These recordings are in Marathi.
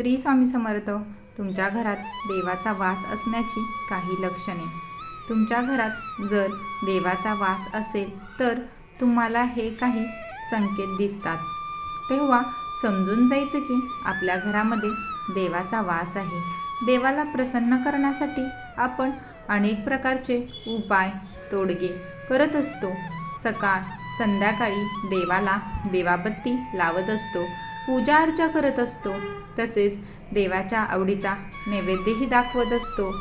श्री स्वामी समर्थ तुमच्या घरात देवाचा वास असण्याची काही लक्षणे. तुमच्या घरात जर देवाचा वास असेल तर तुम्हाला हे काही संकेत दिसतात. तेव्हा समजून जायचं की आपल्या घरामध्ये देवाचा वास आहे. देवाला प्रसन्न करण्यासाठी आपण अनेक प्रकारचे उपाय तोडगे करत असतो. सकाळ संध्याकाळी देवाला देवाबत्ती लावत असतो. पूजा अर्चा करत असतो. तसेच देवाच्या आवडीचा नैवेद्यही दाखवत असतो.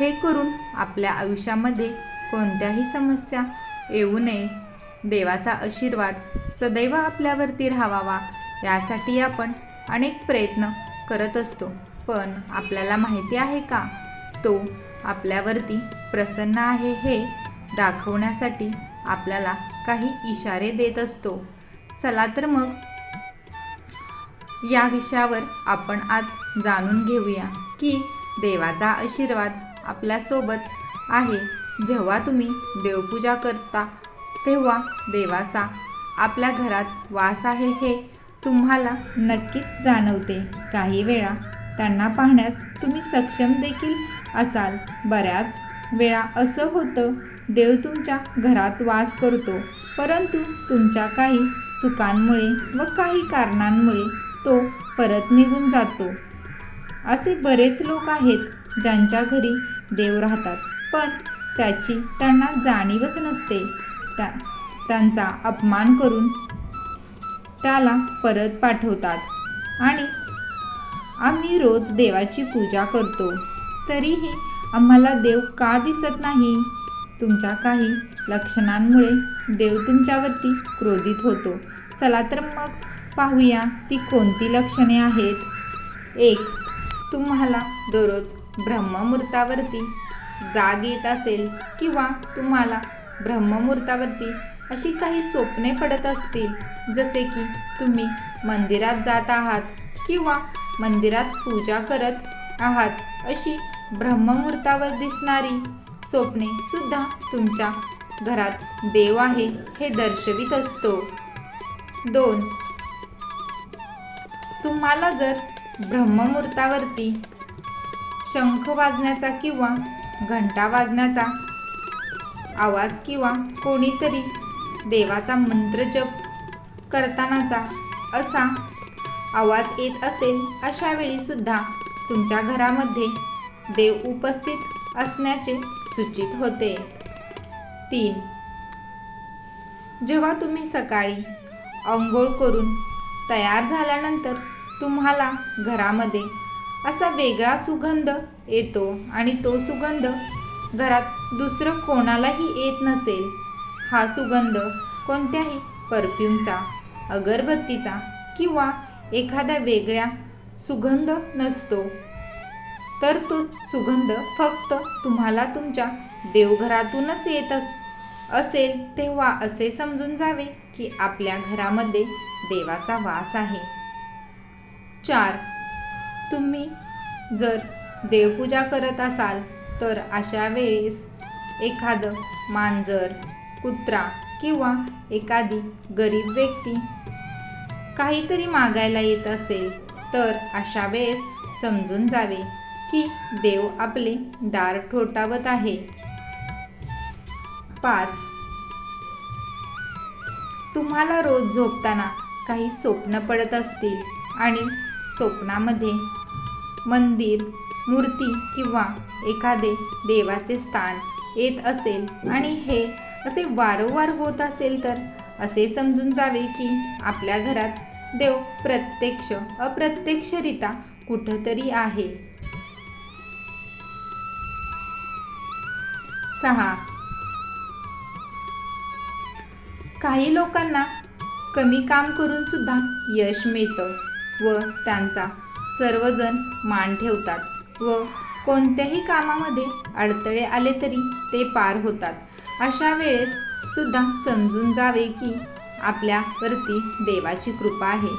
हे करून आपल्या आयुष्यामध्ये कोणत्याही समस्या येऊ नये. देवाचा आशीर्वाद सदैव आपल्यावरती राहावा. यासाठी आपण अनेक प्रयत्न करत असतो. पण आपल्याला माहिती आहे का? तो आपल्यावरती प्रसन्न आहे हे दाखवण्यासाठी आपल्याला काही इशारे देत असतो. चला तर मग या विषयावर आपण आज जाणून घेऊया की देवाचा आशीर्वाद आपल्यासोबत आहे. जेव्हा तुम्ही देवपूजा करता तेव्हा देवाचा आपल्या घरात वास आहे हे तुम्हाला नक्कीच जाणवते. काही वेळा त्यांना पाहण्यास तुम्ही सक्षम देखील असाल. बऱ्याच वेळा असं होतं देव तुमच्या घरात वास करतो परंतु तुमच्या काही चुकांमुळे व काही कारणांमुळे तो परत निघून जातो. असे बरेच लोक आहेत ज्यांच्या घरी देव राहतात पण त्याची त्यांना जाणीवच नसते. त्या त्यांचा अपमान करून त्याला परत पाठवतात आणि आम्ही रोज देवाची पूजा करतो. तरीही आम्हाला देव का दिसत नाही? तुमच्या काही लक्षणांमुळे देव तुमच्यावरती क्रोधित होतो. चला तर मग पाहूया ती कोणती लक्षणे आहेत. एक तुम्हाला दररोज ब्रह्ममुहूर्तावरती जाग येत असेल किंवा तुम्हाला ब्रह्ममुहूर्तावरती अशी काही स्वप्ने पडत असतील जसे की तुम्ही मंदिरात जात आहात किंवा मंदिरात पूजा करत आहात अशी ब्रह्ममुहूर्तावर दिसणारी स्वप्ने सुद्धा तुमच्या घरात देव आहे हे दर्शवित असतो. दोन तुम्हाला जर ब्रह्ममुहूर्तावरती शंख वाजण्याचा किंवा घंटा वाजण्याचा आवाज किंवा कोणीतरी देवाचा मंत्र जप करतानाचा असा आवाज येत असेल अशा वेळीसुद्धा तुमच्या घरामध्ये देव उपस्थित असण्याचे सूचित होते. तीन. जेव्हा तुम्ही सकाळी अंघोळ करून तयार झाल्यानंतर तुम्हाला घरामध्ये असा वेगळा सुगंध येतो आणि तो सुगंध घरात दुसरं कोणालाही येत नसेल. हा सुगंध कोणत्याही परफ्यूमचा अगरबत्तीचा किंवा एखाद्या वेगळ्या सुगंध नसतो. तर तो सुगंध फक्त तुम्हाला तुमच्या देवघरातूनच येत अस असेल तेव्हा असे समजून जावे की आपल्या घरामध्ये देवाचा वास आहे. चार. तुम्ही जर देवपूजा करत असाल तर अशा वेळेस एखादं मांजर कुत्रा किंवा एखादी गरीब व्यक्ती काहीतरी मागायला येत असेल तर अशा वेळेस समजून जावे की देव आपले दार ठोठावत आहे. पाच. तुम्हाला रोज झोपताना काही स्वप्न पडत असतील आणि स्वप्नामध्ये. मंदिर मूर्ती किंवा एखादे देवाचे स्थान येत असेल आणि हे असे वारंवार होत असेल तर असे समजून जावे की आपल्या घरात देव प्रत्यक्ष अप्रत्यक्षरित्या कुठंतरी आहे. सहा. काही लोकांना कमी काम करून सुद्धा यश मिळतं. व त्यांचा सर्वजण मान ठेवतात व कोणत्याही कामामध्ये अडथळे आले तरी ते पार होतात. अशा वेळेस सुद्धा समजून जावे की आपल्यावरती देवाची कृपा आहे.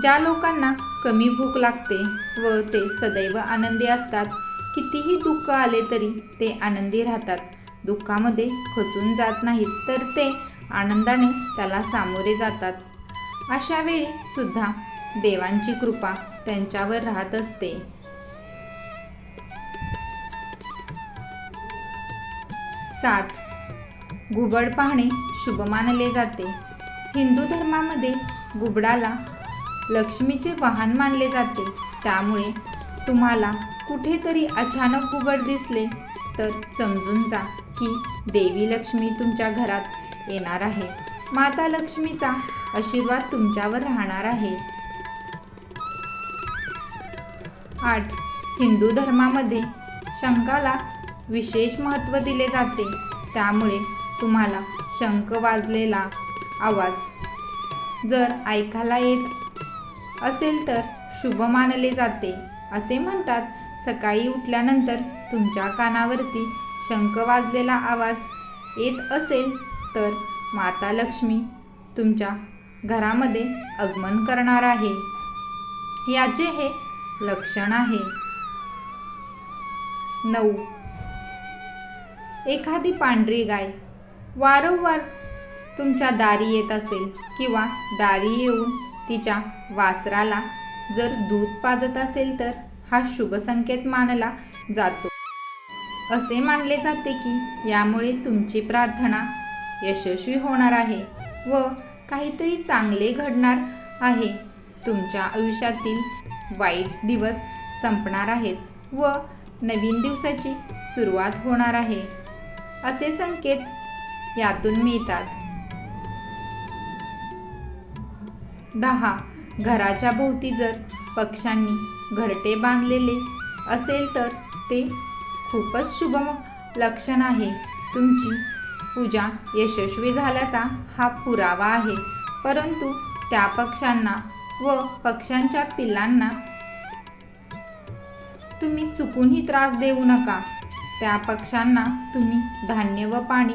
ज्या लोकांना कमी भूक लागते व ते सदैव आनंदी असतात कितीही दुःख आले तरी ते आनंदी राहतात. दुःखामध्ये खचून जात नाहीत तर ते आनंदाने त्याला सामोरे जातात. अशा वेळी सुद्धा देवांची कृपा त्यांच्यावर राहत असते. सात. घुबड पाहणे शुभ मानले जाते. हिंदू धर्मामध्ये घुबडाला लक्ष्मीचे वाहन मानले जाते. त्यामुळे तुम्हाला कुठेतरी अचानक घुबड दिसले तर समजून जा की देवी लक्ष्मी तुमच्या घरात येणार आहे. माता लक्ष्मीचा आशीर्वाद तुमच्यावर राहणार आहे. आठ. हिंदू धर्मामध्ये शंखाला विशेष महत्त्व दिले जाते. त्यामुळे तुम्हाला शंख वाजलेला आवाज जर ऐकायला येत असेल तर शुभ मानले जाते. असे म्हणतात सकाळी उठल्यानंतर तुमच्या कानावरती शंख वाजलेला आवाज येत असेल तर माता लक्ष्मी तुमच्या घरामध्ये आगमन करणार आहे. याचे हे लक्षण आहे. नऊ. एखादी पांढरी गाय वारंवार तुमच्या दारी येत असेल किंवा दारी येऊन तिच्या वासराला जर दूध पाजत असेल तर हा शुभ संकेत मानला जातो. असे मानले जाते की यामुळे तुमची प्रार्थना यशस्वी होणार आहे व काहीतरी चांगले घडणार आहे. तुमच्या आयुष्यातील वाईट दिवस संपणार आहेत व नवीन दिवसाची सुरुवात होणार आहे असे संकेत यातून मिळतात. दहा. घराच्या भोवती जर पक्ष्यांनी घरटे बांधलेले असेल तर ते खूपच शुभ लक्षण आहे. तुमची पूजा यशस्वी झाल्याचा हा पुरावा आहे परंतु त्या पक्ष्यांना व पक्ष्यांच्या पिल्लांना तुम्ही चुकूनही त्रास देऊ नका. त्या पक्ष्यांना तुम्ही धान्य व पाणी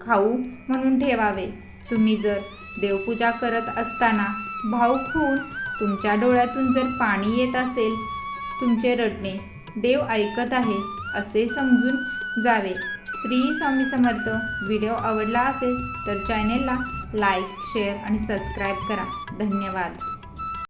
खाऊ म्हणून ठेवावे. तुम्ही जर देवपूजा करत असताना भाऊक होऊन तुमच्या डोळ्यातून जर पाणी येत असेल तुमचे रडणे देव ऐकत आहे असे समजून जावे. श्री स्वामी समर्थ व्हिडिओ आवडला असेल तर चॅनेलला लाईक शेअर आणि सबस्क्राईब करा. धन्यवाद.